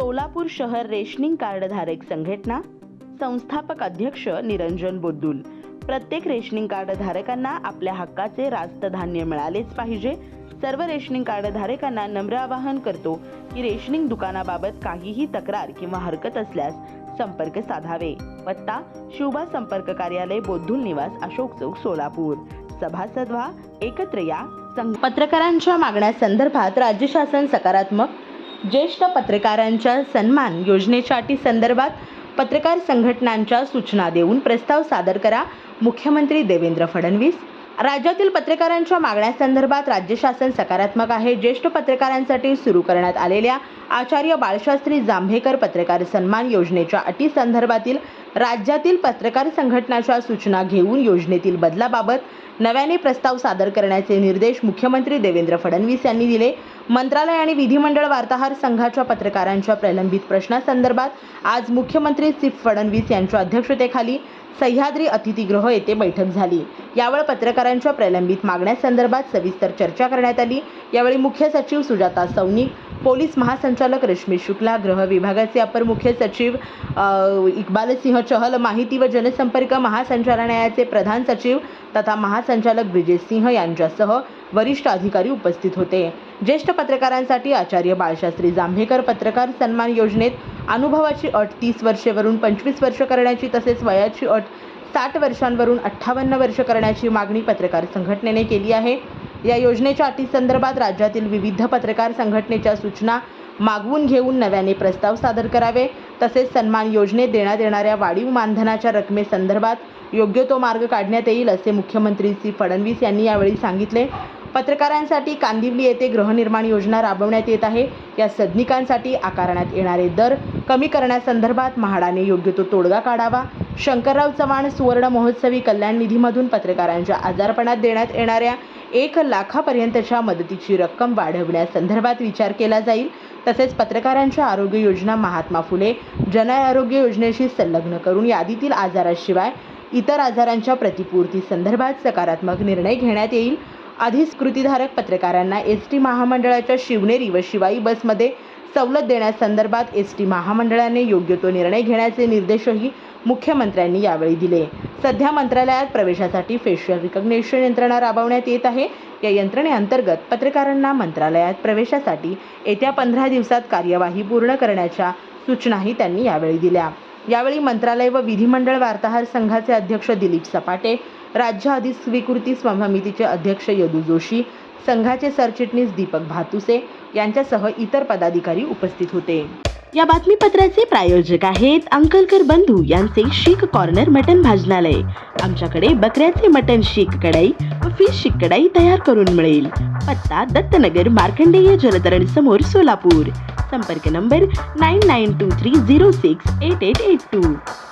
सोलापूर शहर रेशनिंग कार्डधारक संघटना संस्थापक अध्यक्ष निरंजन बोद्दुल. प्रत्येक रेशनिंग कार्डधारकांना आपल्या हक्काचे रास्त धान्य मिळालेच पाहिजे. सर्व रेशनिंग कार्डधारकांना नम्र आवाहन करतो की रेशनिंग दुकानाबाबत काहीही तक्रार किंवा हरकत असल्यास संपर्क साधावे. पत्ता शिवबा संपर्क कार्यालय बोद्धुल निवास अशोक चौक सोलापूर. सभासद व्हा एकत्र या. संघ पत्रकारांच्या मागण्यासंदर्भात राज्य शासन सकारात्मक ज्येष्ठ पत्रकारांच्या सन्मान योजनेच्या अटी संदर्भात पत्रकार संघटनांच्या सूचना देऊन प्रस्ताव सादर करा. मुख्यमंत्री देवेंद्र फडणवीस. राज्यातील पत्रकारांच्या मागण्यासंदर्भात राज्य शासन सकारात्मक आहे. ज्येष्ठ पत्रकारांसाठी सुरू करण्यात आलेल्या आचार्य बाळशास्त्री जांभेकर पत्रकार सन्मान योजनेच्या अटी संदर्भातील राज्यातील पत्रकार संघटनाच्या सूचना घेऊन योजनेतील बदलाबाबत नव्याने प्रस्ताव सादर करण्याचे निर्देश मुख्यमंत्री देवेंद्र फडणवीस यांनी दिले. मंत्रालय आणि विधिमंडळ वार्ताहर संघाच्या पत्रकारांच्या प्रलंबित प्रश्नासंदर्भात आज मुख्यमंत्री सिफ फडणवीस यांच्या अध्यक्षतेखाली सह्याद्री अतिथीगृह येथे बैठक झाली. यावेळी पत्रकारांच्या प्रलंबित मागण्यासंदर्भात सविस्तर चर्चा करण्यात आली. यावेळी मुख्य सचिव सुजाता सौनिक पोलीस महासंचालक रश्मी शुक्ला गृह विभागाचे अपर मुख्य सचिव अ, इक्बालसिंह चहल माहिती व जनसंपर्क महासंचालनालयाचे प्रधान सचिव तथा महासंचालक विजय सिंह यांच्यासह वरिष्ठ अधिकारी उपस्थित होते. ज्येष्ठ पत्रकारांसाठी आचार्य बाळशास्त्री जांभेकर पत्रकार सन्मान योजनेत अनुभवाची अट तीस वर्षेवरून पंचवीस वर्ष करण्याची तसेच वयाची अट साठ वर्षांवरून अठ्ठावन्न वर्ष करण्याची मागणी पत्रकार संघटनेने केली आहे. या योजनेच्या अटीसंदर्भात राज्यातील विविध पत्रकार संघटनेच्या सूचना मागवून घेऊन नव्याने प्रस्ताव सादर करावे. तसेच सन्मान योजनेत देण्यात येणाऱ्या वाढीव मानधनाच्या रकमेसंदर्भात योग्य तो मार्ग काढण्यात येईल असे मुख्यमंत्री श्री फडणवीस यांनी यावेळी सांगितले. पत्रकारांसाठी कांदिवली येथे गृहनिर्माण योजना राबवण्यात येत आहे. या सदनिकांसाठी आकारण्यात येणारे दर कमी करण्यासंदर्भात म्हाडाने योग्य तो तोडगा काढावा. शंकरराव चव्हाण सुवर्ण महोत्सवी कल्याण निधीमधून पत्रकारांच्या आजारपणात देण्यात येणाऱ्या एक लाखापर्यंतच्या मदतीची रक्कम वाढवण्यासंदर्भात विचार केला जाईल. तसेच पत्रकारांच्या आरोग्य योजना महात्मा फुले जन आरोग्य योजनेशी संलग्न करून यादीतील आजाराशिवाय इतर आजारांच्या प्रतिपूर्ती संदर्भात सकारात्मक निर्णय घेण्यात येईल. आधीच कृतीधारक पत्रकारांना एस टी महामंडळाच्या शिवनेरी व शिवाई बसमध्ये सवलत देण्यासंदर्भात एस टी महामंडळाने योग्य तो निर्णय घेण्याचे निर्देशही मुख्यमंत्र्यांनी यावेळी दिले. सध्या मंत्रालयात प्रवेशासाठी फेशियल रिकग्नेशन यंत्रणा राबवण्यात येत आहे. या यंत्रणेअंतर्गत पत्रकारांना मंत्रालयात प्रवेशासाठी येत्या पंधरा दिवसात कार्यवाही पूर्ण करण्याच्या सूचनाही त्यांनी यावेळी दिल्या. यावेळी मंत्रालय व विधिमंडळ वार्ताहर संघाचे अध्यक्ष दिलीप सपाटे राज्य अधिस्वीकृती समितीचे अध्यक्ष यदू जोशी संघाचे सरचिटणीस दीपक भातुसे यांच्यासह इतर पदाधिकारी उपस्थित होते. या बातमीपत्राचे प्रायोजक आहेत अंकलकर बंधू यांचे शीख कॉर्नर मटन भाजनालय. आमच्याकडे बकऱ्याचे मटन शीख कढाई व फिश शीख कढाई तयार करून मिळेल. पत्ता दत्तनगर मार्कंडेय जलतरण समोर सोलापूर. संपर्क number nine nine two three zero six eight eight eight two.